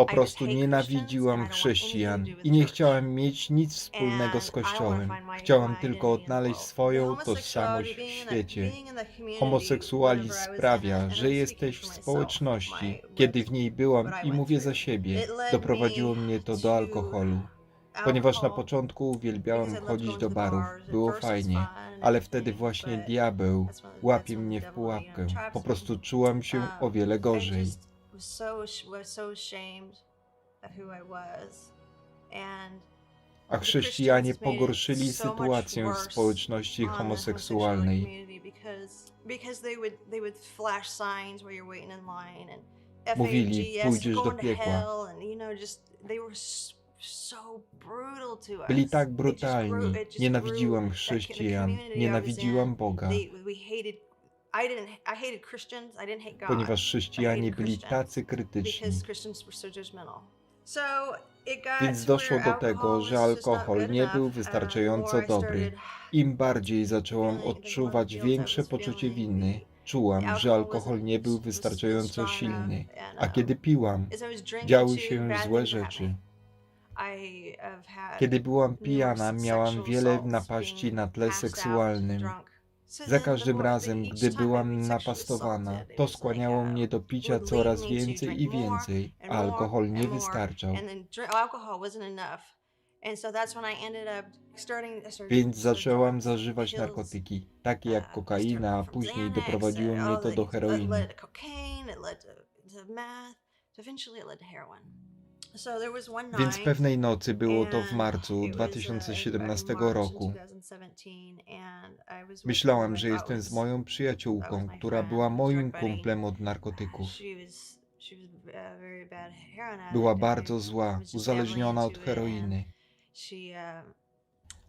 Po prostu nienawidziłam chrześcijan i nie chciałam mieć nic wspólnego z Kościołem. Chciałam tylko odnaleźć swoją tożsamość w świecie. Homoseksualizm sprawia, że jesteś w społeczności. Kiedy w niej byłam i mówię za siebie, doprowadziło mnie to do alkoholu. Ponieważ na początku uwielbiałam chodzić do barów, było fajnie, ale wtedy właśnie diabeł łapie mnie w pułapkę. Po prostu czułam się o wiele gorzej. A chrześcijanie pogorszyli sytuację w społeczności homoseksualnej. Mówili, pójdziesz do piekła. Byli tak brutalni. Nienawidziłam chrześcijan, nienawidziłam Boga, ponieważ chrześcijanie byli tacy krytyczni. Więc doszło do tego, że alkohol nie był wystarczająco dobry. Im bardziej zaczęłam odczuwać większe poczucie winy, czułam, że alkohol nie był wystarczająco silny. A kiedy piłam, działy się złe rzeczy. Kiedy byłam pijana, miałam wiele napaści na tle seksualnym. Za każdym razem, gdy byłam napastowana, to skłaniało mnie do picia coraz więcej i więcej, a alkohol nie wystarczał. Więc zaczęłam zażywać narkotyki, takie jak kokaina, a później doprowadziło mnie to do heroiny. Więc pewnej nocy było to w marcu 2017 roku. Myślałam, że jestem z moją przyjaciółką, która była moim kumplem od narkotyków. Była bardzo zła, uzależniona od heroiny.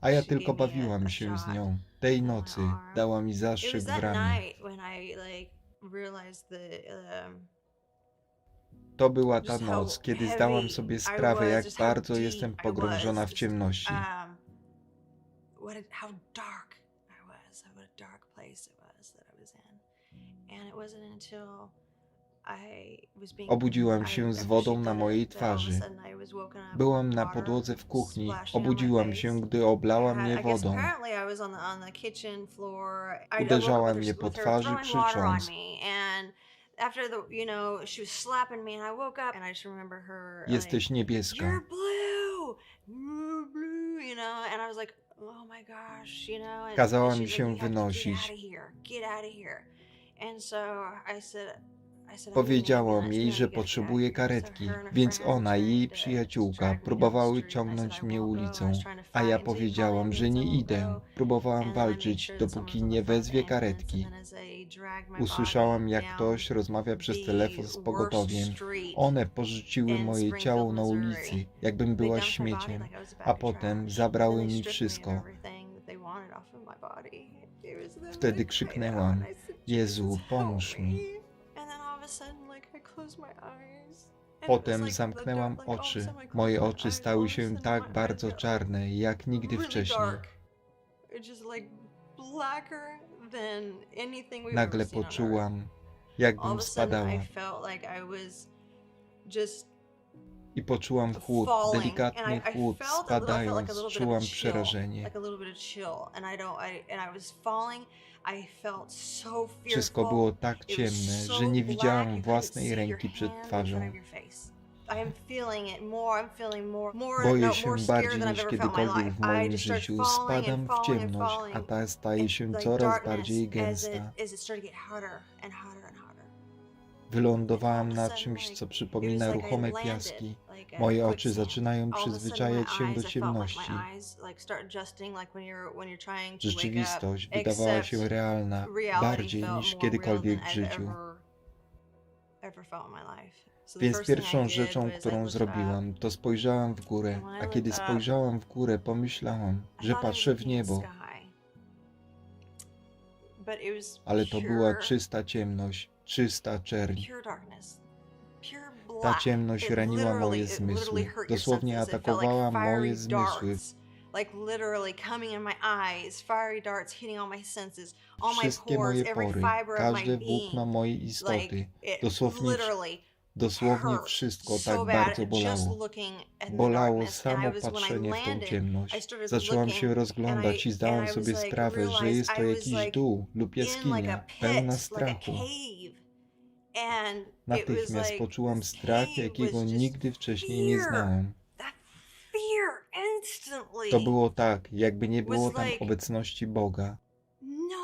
A ja tylko bawiłam się z nią. Tej nocy dała mi zastrzyk w ramię. To była ta noc, kiedy zdałam sobie sprawę, jak bardzo jestem pogrążona w ciemności. Obudziłam się z wodą na mojej twarzy. Byłam na podłodze w kuchni. Obudziłam się, gdy oblała mnie wodą. Uderzała mnie po twarzy, krzycząc. After the you know she was slapping me and I woke up and I just remember her like, Jesteś niebieska. you're blue! You're blue! You know? And I was like oh my gosh you know? And, Kazała mi she's się like, "You have to wynosić. get out of here. Get out of here. And so I said I said, "I'm Powiedziałam jej, że potrzebuje here." So karetki, więc ona i jej przyjaciółka próbowały ciągnąć said, "I mnie won't go." I ulicą, a ja powiedziałam, że nie idę. Próbowałam walczyć, dopóki nie wezwie karetki. Usłyszałam, jak ktoś rozmawia przez telefon z pogotowiem. One porzuciły moje ciało na ulicy, jakbym była śmieciem, a potem zabrały mi wszystko. Wtedy krzyknęłam, Jezu, "Jesus, help pomóż mi. Potem zamknęłam oczy. Moje oczy stały się tak bardzo czarne, jak nigdy wcześniej. Nagle poczułam, jakbym spadała I poczułam chłód, delikatny chłód spadając, czułam przerażenie. Wszystko było tak ciemne, że nie widziałam własnej ręki przed twarzą. Boję się bardziej niż kiedykolwiek w moim życiu. Spadam w ciemność, a ta staje się coraz bardziej gęsta. Wylądowałam na czymś, co przypomina ruchome piaski. Moje oczy zaczynają przyzwyczajać się do ciemności. Rzeczywistość wydawała się realna, bardziej niż kiedykolwiek w życiu. Więc pierwszą rzeczą, którą zrobiłam, to spojrzałam w górę, a kiedy spojrzałam w górę, pomyślałam, że patrzę w niebo, ale to była czysta ciemność, czysta czerń. Ta ciemność raniła moje zmysły, dosłownie atakowała moje zmysły. Wszystkie moje pory, każde włókno mojej istoty, dosłownie Dosłownie wszystko tak bardzo bolało. Bolało samo patrzenie w tą ciemność. Zaczęłam się rozglądać I zdałam sobie sprawę, że jest to jakiś dół lub jaskinia pełna strachu. cave. And it was Natychmiast poczułam strach, jakiego nigdy wcześniej nie instantly. To było tak, jakby nie było tam obecności Boga. no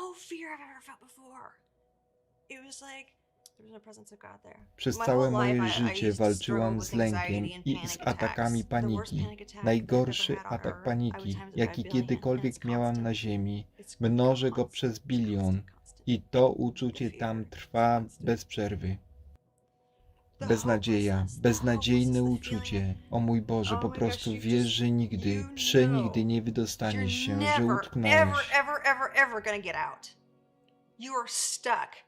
no. Przez całe moje życie walczyłam z lękiem i z atakami paniki. Najgorszy atak paniki, jaki kiedykolwiek "It's miałam na ziemi. Mnożę go przez bilion. I to uczucie tam trwa bez przerwy. Beznadzieja, beznadziejne uczucie. O mój Boże, po prostu wiesz, że nigdy, przenigdy nie wydostaniesz się, że utknąłeś. You are stuck.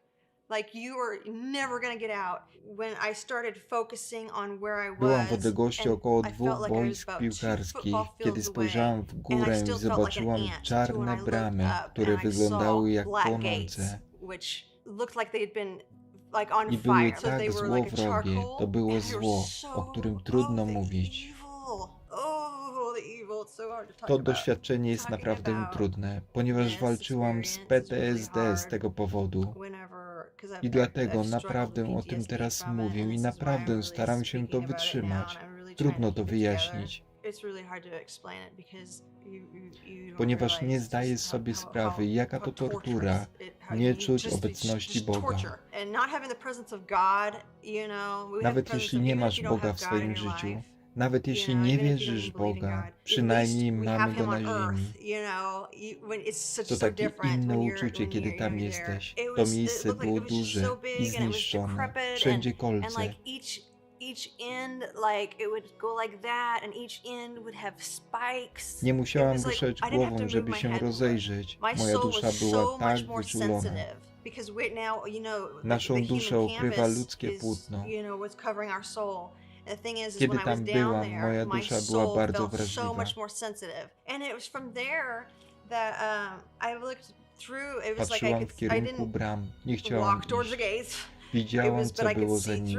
Like you are never gonna get out. When I started focusing on where I was, Byłam w odległości około dwóch like boisk piłkarskich, kiedy spojrzałam w górę i like an zobaczyłam too, czarne bramy, które wyglądały jak płonące. gates, which looked like they had been like on I były fire. So tak they were like a złowrogie, to było zło, o którym trudno mówić. Oh, to doświadczenie jest naprawdę trudne, ponieważ walczyłam z PTSD z tego powodu. I dlatego naprawdę o tym teraz mówię i naprawdę staram się to wytrzymać. Trudno to wyjaśnić, ponieważ nie how- sobie sprawy, jaka to tortura nie czuć obecności Boga. Nawet jeśli nie masz Boga w swoim życiu, nawet jeśli nie wierzysz Boga, przynajmniej mamy Go na ziemi. To takie inne uczucie, kiedy tam jesteś. To miejsce było duże i zniszczone. Wszędzie kolce. Nie musiałam ruszać głową, żeby się rozejrzeć. Moja dusza była tak wyczulona. Naszą duszę okrywa ludzkie płótno. Kiedy when I was tam down byłam, there, moja my dusza była bardzo wrażliwa. um, Patrzyłam w kierunku bram. Nie chciałam iść. Widziałam, co było za nimi.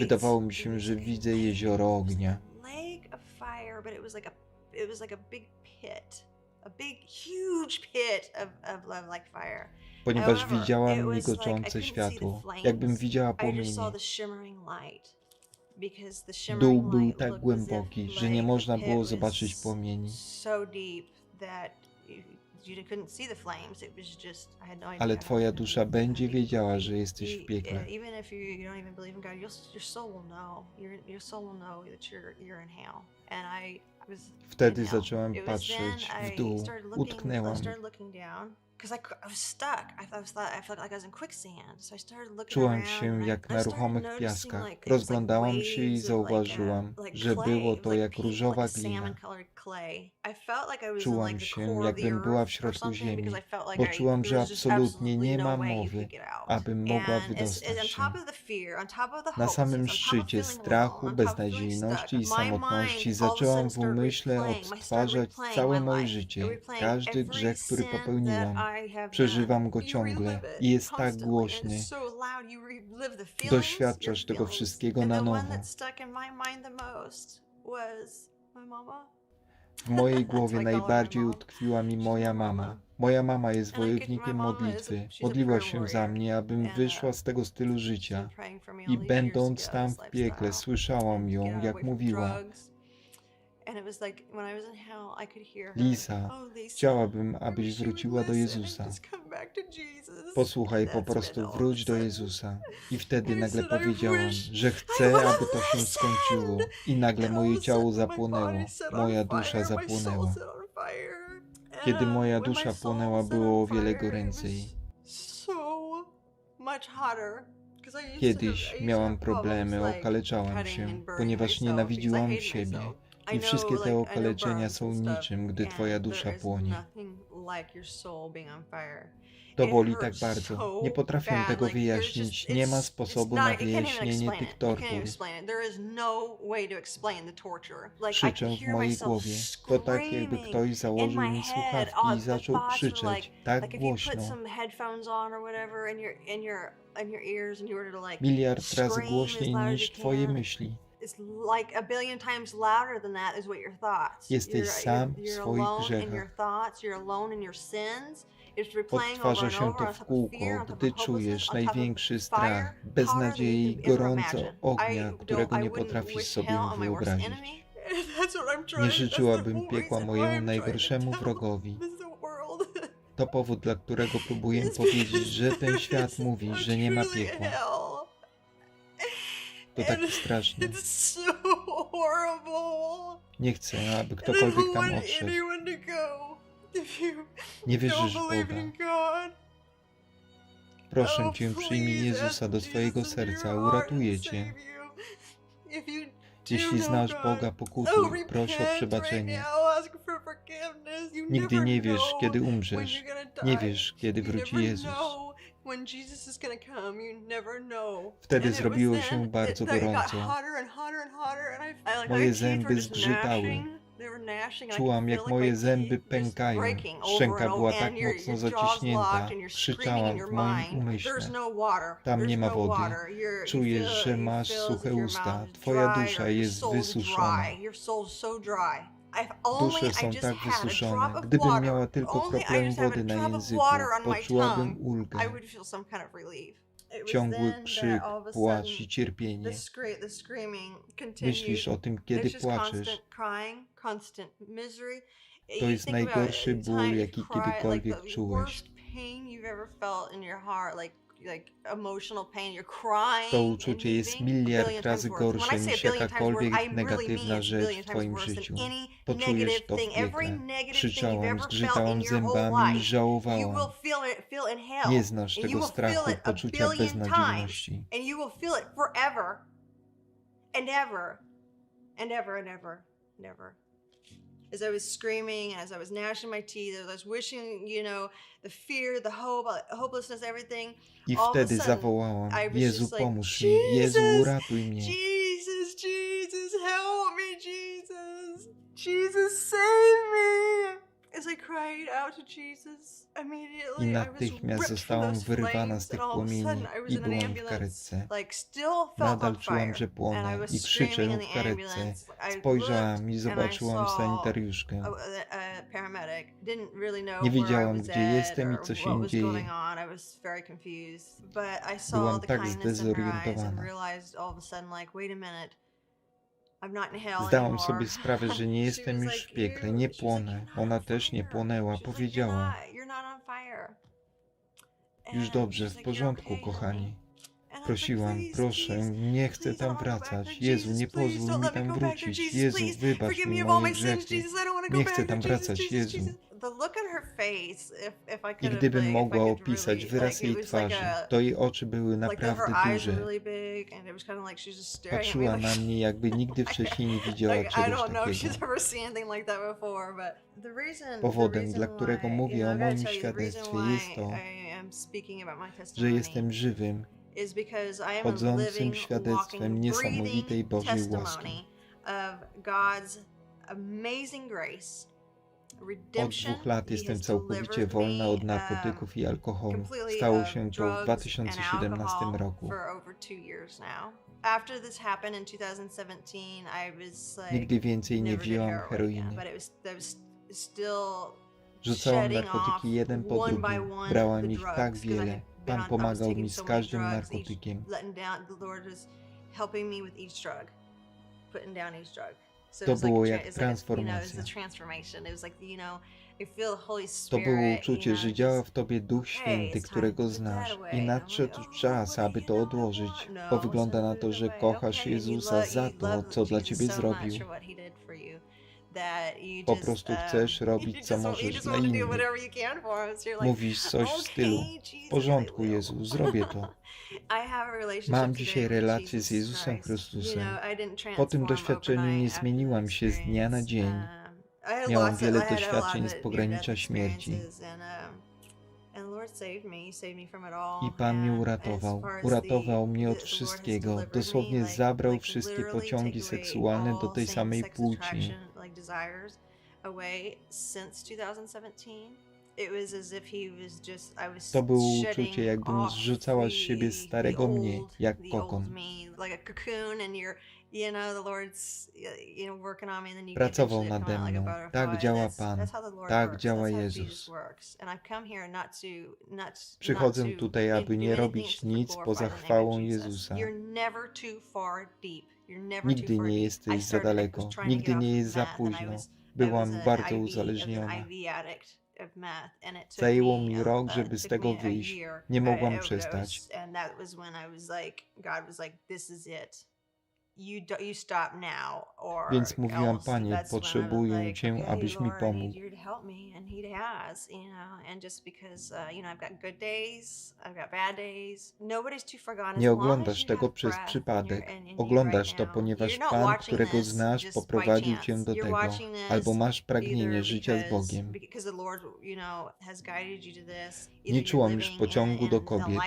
Wydawało mi się, że widzę jezioro ognia. Ponieważ widziałam migoczące światło, jakbym widziała płomienie. Dół był tak głęboki, że nie można było zobaczyć płomieni. No. Ale twoja dusza będzie wiedziała, że jesteś w piekle. And I was Wtedy zacząłem patrzeć w dół, utknęłam. Started looking down because I, cou- I was stuck. I, I was thought, I felt like I was in quicksand. So I started looking Czułam się jak na ruchomych piaskach. Rozglądałam się i zauważyłam, like, like że było to like jak różowa glina. Czułam się, jakbym była w środku ziemi, because I felt like bo I- czułam, there że absolutnie nie no ma mowy, abym mogła wydostać się. Na samym szczycie strachu, beznadziejności i samotności zaczęłam w umyśle odtwarzać całe moje życie, każdy grzech, który popełniłam. Przeżywam go ciągle i jest tak głośny. Doświadczasz tego wszystkiego na nowo. W mojej głowie najbardziej utkwiła mi moja mama. Moja mama jest wojownikiem modlitwy. Modliła się za mnie, abym And, uh, wyszła z tego stylu życia. I będąc tam w piekle, słyszałam ją, jak mówiła. Lisa, "Oh, Lisa, chciałabym, abyś wróciła do Jezusa. just come back to Jesus." Posłuchaj, po prostu wróć do Jezusa. I wtedy nagle said, "I powiedziałam, że chcę, aby to się listen." skończyło. I nagle moje ciało zapłonęło, moja dusza zapłonęła. Kiedy moja dusza płonęła, było o wiele goręcej. Kiedyś miałam problemy, okaleczałam się, ponieważ nienawidziłam siebie. I wszystkie te okaleczenia są niczym, gdy twoja dusza płonie. To boli tak bardzo. Nie potrafię tego wyjaśnić. Nie ma sposobu na wyjaśnienie tych tortur. no Krzyczę w mojej głowie. To tak jakby ktoś założył mi słuchawki i zaczął krzyczeć tak głośno. Miliard razy głośniej niż twoje myśli. It's like a billion times louder than that is what your thoughts. Jesteś you're, sam you're, you're alone in grzechach. your thoughts, you're alone in your sins. Odtwarza się to w kółko, gdy czujesz największy strach, beznadziei gorąco ognia, którego nie potrafisz sobie wyobrazić. Nie życzyłabym piekła mojemu najgorszemu wrogowi. To powód, dla którego próbuję powiedzieć, że ten świat mówi, że nie ma piekła. To tak straszne. Nie chcę, aby ktokolwiek tam odszedł. Nie wierzysz w Boga. Proszę oh, Cię, przyjmij Jezusa do swojego serca, uratuje Cię. Jeśli know znasz Boga, oh, pokutuj, proś o przebaczenie. Nigdy nie wiesz, kiedy umrzesz. Nie wiesz, kiedy wróci Jezus. Know when Jesus is gonna come. You never know. Wtedy zrobiło się bardzo gorąco. Moje zęby zgrzytały. Czułam, jak moje zęby pękają. Szczęka była tak mocno zaciśnięta. Krzyczałam w moim umyśle. No. Tam nie ma no wody. Czujesz, że masz suche usta. Twoja dusza jest wysuszona. Dusze są tak wysuszone. Gdybym water, miała tylko kroplę wody na języku, poczułabym ulgę. I would feel some kind of relief. It was Ciągły krzyk, płacz i cierpienie. Myślisz o tym, kiedy płaczesz. To jest najgorszy ból, jaki kiedykolwiek czułeś. Ever. To uczucie jest miliard razy gorsze niż jakakolwiek negatywna rzecz w Twoim życiu. to w every piekle. Krzyczałam, ever felt zgrzytałam in your whole zębami i life. You żałowałam. will feel it, feel in hell. Nie znasz tego will feel strachu, it a poczucia billion times. beznadziejności. and you will feel it forever and ever and ever and ever and ever. As I was screaming, as I was gnashing my teeth, as I was wishing, you know, the fear, the hope, uh, hopelessness, everything. I all of a wtedy sudden, zawołałam, Jezu like, pomóż mi, Jezu uratuj mnie. Jesus, Jesus, help me, Jesus. Jesus, save me. I natychmiast zostałam wyrwana z tych płomieni I byłam w karetce. Nadal czułam, że płonę i krzyczę w karetce. Spojrzałam i zobaczyłam sanitariuszkę. Nie wiedziałam, gdzie jestem i co się dzieje. Byłam tak zdezorientowana. Zdałam sobie sprawę, że nie jestem już w piekle, nie płonę. "You're not Ona on też nie fire." płonęła, She was like, "You're powiedziała. Już dobrze, w like, "You're porządku, kochani. Honey." And I was like, Prosiłam, "Please, proszę, nie chcę tam wracać. Jezu, nie pozwól mi tam wrócić. Jezu, wybacz mi moje grzechy. Nie chcę tam wracać, Jezu. I gdybym mogła opisać wyraz jej twarzy, to jej oczy były naprawdę duże. Patrzyła na mnie, jakby nigdy wcześniej nie widziała czegoś takiego. Powodem, dla którego mówię o moim świadectwie jest to, że jestem żywym, is because I am a chodzącym living, świadectwem niesamowitej Bożej testimony łaski. of God's amazing grace, Od dwóch lat jestem całkowicie wolna od um, narkotyków i alkoholu. Stało of się to w drugs and 2017 alcohol roku. For over two years now. After this happened in 2017, I was like Nigdy więcej nie wzięłam heroin heroiny. again, but it was, I was still Rzucałam narkotyki jeden po drugim. the ich tak wiele. Pan pomagał mi z każdym narkotykiem. To było jak transformacja. To było uczucie, że działa w tobie Duch Święty, którego znasz. I nadszedł "Oh, czas, aby to odłożyć, about?" No, bo wygląda na to, że kochasz Jezusa za to, co dla ciebie zrobił. Po prostu um, chcesz robić, co możesz dla innych. Mówisz coś w "Okay, stylu, w porządku I will." Jezu, zrobię to. Mam dzisiaj relację z Jezusem. Chrystusem. Po tym doświadczeniu nie zmieniłam się z dnia na dzień. Um, Miałam wiele doświadczeń z pogranicza śmierci. I Pan mnie uratował. Uratował mnie od wszystkiego. Dosłownie zabrał wszystkie pociągi seksualne do tej samej płci. Desires away since 2017. It was as if he was just I was To było shedding uczucie, jakbym off zrzucała z siebie the- starego the mnie, old- jak the old kokon. me, like a cocoon and you're you know the Lord's you know working on me and then you Pracował eventually come nade out like a mną. butterfly. Tak działa That's- Pan. that's how the Lord Tak works. działa That's how Jezus. Works. And I've come here not to not Przychodzę to tutaj, aby nie anything robić except nic glorify poza the name of chwałą Jesus. Jezusa. You're never too far deep. Nigdy nie jesteś za daleko. Nigdy nie jest za późno. Byłam bardzo uzależniona. Zajęło mi uh, rok, uh, żeby z tego wyjść. Nie mogłam przestać. Więc mówiłam, else. Panie, potrzebuję Cię, abyś mi pomógł. you to help me, and He has, you know. And just because, uh, you know, I've got good days, I've got bad days. Nobody's too far gone. As Nie oglądasz tego przez przypadek. Oglądasz to, ponieważ Pan, którego znasz, poprowadził. Cię do tego, albo masz pragnienie życia z Bogiem. Because the Lord, you know, has guided you to this. Nie czułam już pociągu do kobiet.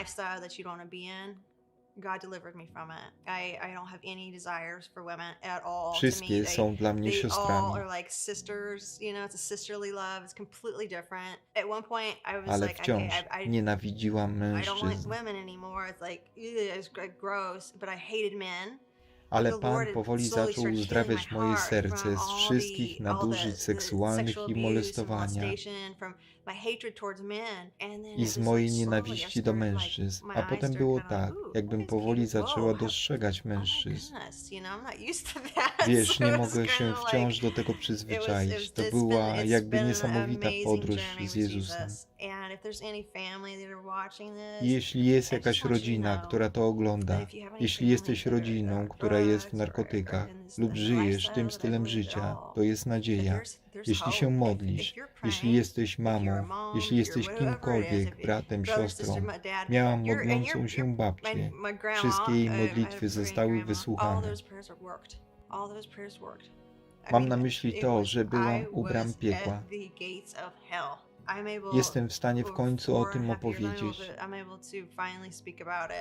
Lifestyle that you don't want to be in. God delivered me from it. I, I don't have any desires for women at all. Wszystkie me, they, są dla mnie they all are like sisters. You know, it's a sisterly love. It's completely different. At one point, I was Ale like, okay, I, I, nienawidziłam I don't like women anymore. It's like, ew, it's gross. But I hated men. Ale Pan powoli zaczął uzdrawiać moje serce z wszystkich nadużyć seksualnych i molestowania i z mojej nienawiści do mężczyzn. A potem było tak, "Ooh, jakbym powoli zaczęła dostrzegać Oh mężczyzn. Wiesz, nie mogę się wciąż do tego przyzwyczaić. To była jakby niesamowita podróż z Jezusem. Jeśli jest jakaś rodzina, która to ogląda, jeśli jesteś rodziną, która jest w narkotykach lub żyjesz tym stylem życia, to jest nadzieja. Jeśli się modlisz, jeśli jesteś mamą, jeśli jesteś kimkolwiek, bratem, siostrą, miałam modlącą się babcię. Wszystkie jej uh, I modlitwy zostały wysłuchane. Mam na myśli to, że byłam u bram piekła. Jestem w stanie w końcu o tym opowiedzieć.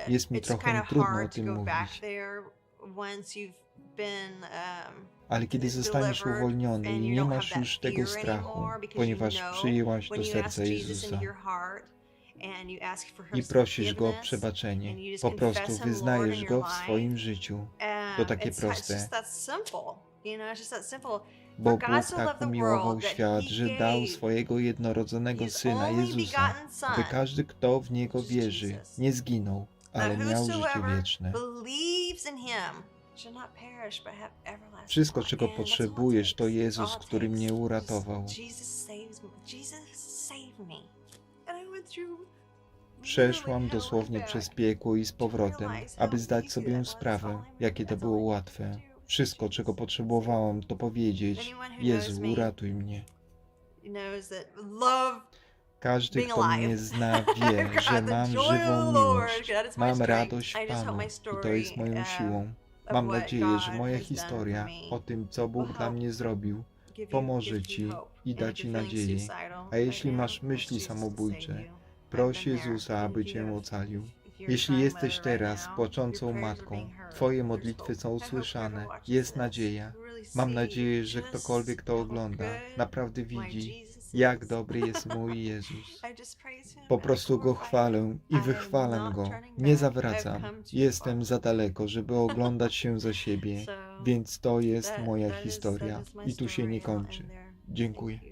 Jest mi trochę trudno o tym mówić. um, Ale kiedy zostaniesz uwolniony i nie masz już tego strachu, ponieważ przyjęłaś do serca Jezusa i prosisz Go o przebaczenie, po prostu wyznajesz Go w swoim życiu, um, To takie it's, proste. Bo Bóg tak umiłował świat, że dał swojego jednorodzonego Syna Jezusa, by każdy, kto w Niego wierzy, nie zginął, ale miał życie wieczne. Wszystko, czego potrzebujesz, to. Jezus, który mnie uratował. Przeszłam dosłownie przez piekło i z powrotem, aby zdać sobie sprawę, jakie to było łatwe. Wszystko, czego potrzebowałam, to powiedzieć: Jezu, uratuj mnie. Każdy, kto mnie zna, wie, że mam żywą miłość. Mam radość my i to jest moją siłą. Mam nadzieję, że moja historia o tym, co Bóg dla mnie zrobił, pomoże Ci i da Ci nadzieję. A jeśli masz myśli samobójcze, proś. Jezusa, aby Cię ocalił. Jeśli jesteś teraz płaczącą matką. Twoje modlitwy są usłyszane, jest nadzieja. Mam nadzieję, że ktokolwiek to ogląda, naprawdę widzi, jak dobry jest mój Jezus. Po prostu Go chwalę i I am wychwalam Go. Nie zawracam. Jestem za daleko, żeby oglądać się za siebie, więc to jest moja historia i tu się nie kończy. Dziękuję.